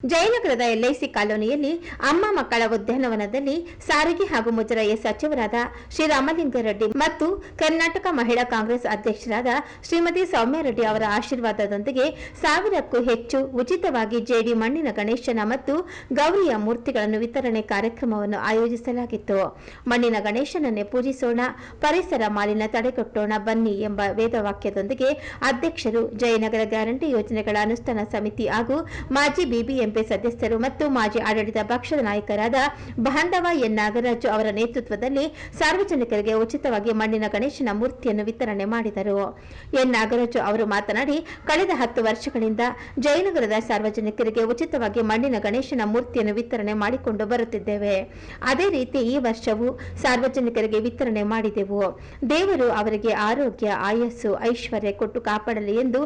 ಜಯನಗರದ LIC ಕಾಲೋನಿಯಲ್ಲಿ ಅಮ್ಮ ಮಕ್ಕಳ ಉದ್ಯಾನವನದಲ್ಲಿ ಸಾರಿಗೆ ಹಾಗೂ ಮುಜರಾಯಿ ಸಚಿವರಾದ ಶ್ರೀ ರಾಮಲಿಂಗಾರೆಡ್ಡಿ ಮತ್ತು ಕರ್ನಾಟಕ ಮಹಿಳಾ ಕಾಂಗ್ರೆಸ್ ಅಧ್ಯಕ್ಷರಾದ ಶ್ರೀಮತಿ ಸೌಮ್ಯ ರೆಡ್ಡಿ ಅವರ ಆಶೀರ್ವಾದದೊಂದಿಗೆ ಸಾವಿರಕ್ಕೂ ಹೆಚ್ಚು ಉಚಿತವಾಗಿ ಜೇಡಿ ಮಣ್ಣಿನ ಗಣೇಶನ ಮತ್ತು ಗೌರಿಯ ಮೂರ್ತಿಗಳನ್ನು ವಿತರಣೆ ಕಾರ್ಯಕ್ರಮವನ್ನು ಆಯೋಜಿಸಲಾಗಿತ್ತು. ಮಣ್ಣಿನ ಗಣೇಶನನ್ನೇ ಪೂಜಿಸೋಣ, ಪರಿಸರ ಮಾಲಿನ್ಯ ತಡೆಗಟ್ಟೋಣ, ಬನ್ನಿ ಎಂಬ ವೇದವಾಕ್ಯದೊಂದಿಗೆ ಅಧ್ಯಕ್ಷರು ಜಯನಗರ ಗ್ಯಾರಂಟಿ ಯೋಜನೆಗಳ ಅನುಷ್ಠಾನ ಸಮಿತಿ ಹಾಗೂ ಮಾಜಿ ಬಿಬಿಎಂಪಿ ಸದಸ್ಯರು ಮತ್ತು ಮಾಜಿ ಆಡಳಿತ ಪಕ್ಷದ ನಾಯಕರಾದ ಬಾಂಧವ ಎನ್ ನಾಗರಾಜು ಅವರ ನೇತೃತ್ವದಲ್ಲಿ ಸಾರ್ವಜನಿಕರಿಗೆ ಉಚಿತವಾಗಿ ಮಣ್ಣಿನ ಗಣೇಶನ ಮೂರ್ತಿಯನ್ನು ವಿತರಣೆ ಮಾಡಿದರು. ಎನ್ ನಾಗರಾಜು ಅವರು ಮಾತನಾಡಿ, ಕಳೆದ ಹತ್ತು ವರ್ಷಗಳಿಂದ ಜಯನಗರದ ಸಾರ್ವಜನಿಕರಿಗೆ ಉಚಿತವಾಗಿ ಮಣ್ಣಿನ ಗಣೇಶನ ಮೂರ್ತಿಯನ್ನು ವಿತರಣೆ ಮಾಡಿಕೊಂಡು ಬರುತ್ತಿದ್ದೇವೆ. ಅದೇ ರೀತಿ ಈ ವರ್ಷವೂ ಸಾರ್ವಜನಿಕರಿಗೆ ವಿತರಣೆ ಮಾಡಿದೆವು. ದೇವರು ಅವರಿಗೆ ಆರೋಗ್ಯ, ಆಯಸ್ಸು, ಐಶ್ವರ್ಯ ಕೊಟ್ಟು ಕಾಪಾಡಲಿ ಎಂದು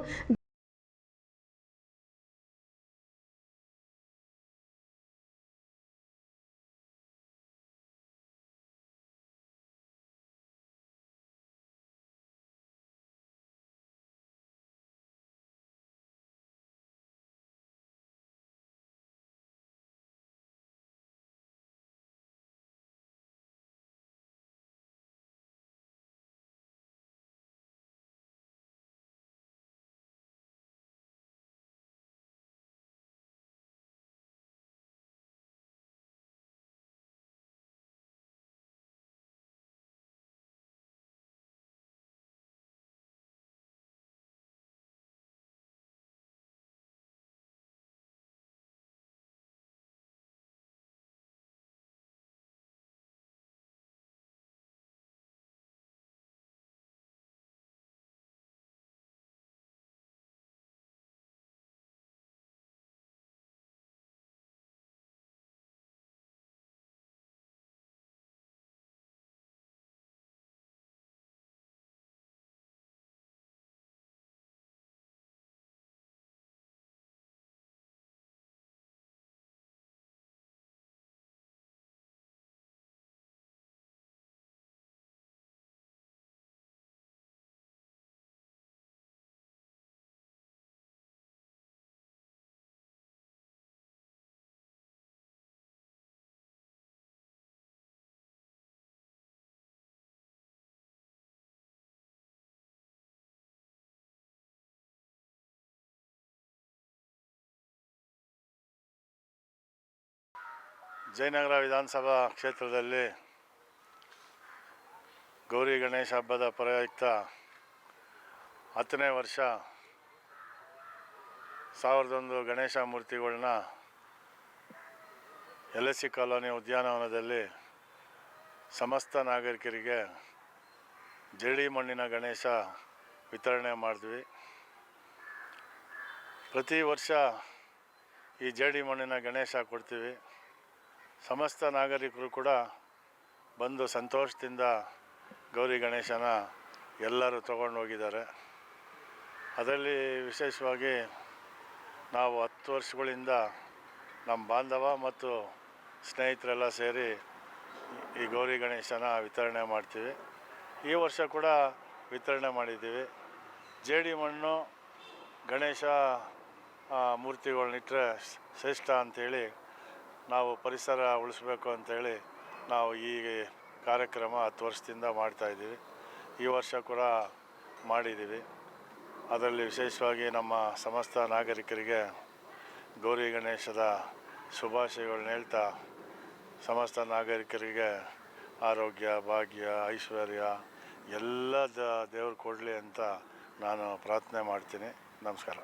ಜಯನಗರ ವಿಧಾನಸಭಾ ಕ್ಷೇತ್ರದಲ್ಲಿ ಗೌರಿ ಗಣೇಶ ಹಬ್ಬದ ಪ್ರಯುಕ್ತ ಹತ್ತನೇ ವರ್ಷ ಸಾವಿರದೊಂದು ಗಣೇಶ ಮೂರ್ತಿಗಳನ್ನ ಎಲ್ ಎಸ್ ಸಿ ಕಾಲೋನಿ ಉದ್ಯಾನವನದಲ್ಲಿ ಸಮಸ್ತ ನಾಗರಿಕರಿಗೆ ಜೇಡಿ ಮಣ್ಣಿನ ಗಣೇಶ ವಿತರಣೆ ಮಾಡಿದ್ವಿ. ಪ್ರತಿ ವರ್ಷ ಈ ಜೇಡಿ ಮಣ್ಣಿನ ಗಣೇಶ ಕೊಡ್ತೀವಿ. ಸಮಸ್ತ ನಾಗರಿಕರು ಕೂಡ ಬಂದು ಸಂತೋಷದಿಂದ ಗೌರಿ ಗಣೇಶನ ಎಲ್ಲರೂ ತಗೊಂಡು ಹೋಗಿದ್ದಾರೆ. ಅದರಲ್ಲಿ ವಿಶೇಷವಾಗಿ ನಾವು ಹತ್ತು ವರ್ಷಗಳಿಂದ ನಮ್ಮ ಬಾಂಧವ ಮತ್ತು ಸ್ನೇಹಿತರೆಲ್ಲ ಸೇರಿ ಈ ಗೌರಿ ಗಣೇಶನ ವಿತರಣೆ ಮಾಡ್ತೀವಿ. ಈ ವರ್ಷ ಕೂಡ ವಿತರಣೆ ಮಾಡಿದ್ದೀವಿ. ಜೇಡಿ ಮಣ್ಣು ಗಣೇಶ ಮೂರ್ತಿಗಳನ್ನಿಟ್ಟರೆ ಶ್ರೇಷ್ಠ ಅಂಥೇಳಿ ನಾವು ಪರಿಸರ ಉಳಿಸಬೇಕು ಅಂತೇಳಿ ನಾವು ಈ ಕಾರ್ಯಕ್ರಮ ಹತ್ತು ವರ್ಷದಿಂದ ಮಾಡ್ತಾಯಿದ್ದೀವಿ ಈ ವರ್ಷ ಕೂಡ ಮಾಡಿದ್ದೀವಿ. ಅದರಲ್ಲಿ ವಿಶೇಷವಾಗಿ ನಮ್ಮ ಸಮಸ್ತ ನಾಗರಿಕರಿಗೆ ಗೌರಿ ಗಣೇಶದ ಶುಭಾಶಯಗಳನ್ನ ಹೇಳ್ತಾ ಸಮಸ್ತ ನಾಗರಿಕರಿಗೆ ಆರೋಗ್ಯ, ಭಾಗ್ಯ, ಐಶ್ವರ್ಯ ಎಲ್ಲ ದೇವ್ರು ಕೊಡಲಿ ಅಂತ ನಾನು ಪ್ರಾರ್ಥನೆ ಮಾಡ್ತೀನಿ. ನಮಸ್ಕಾರ.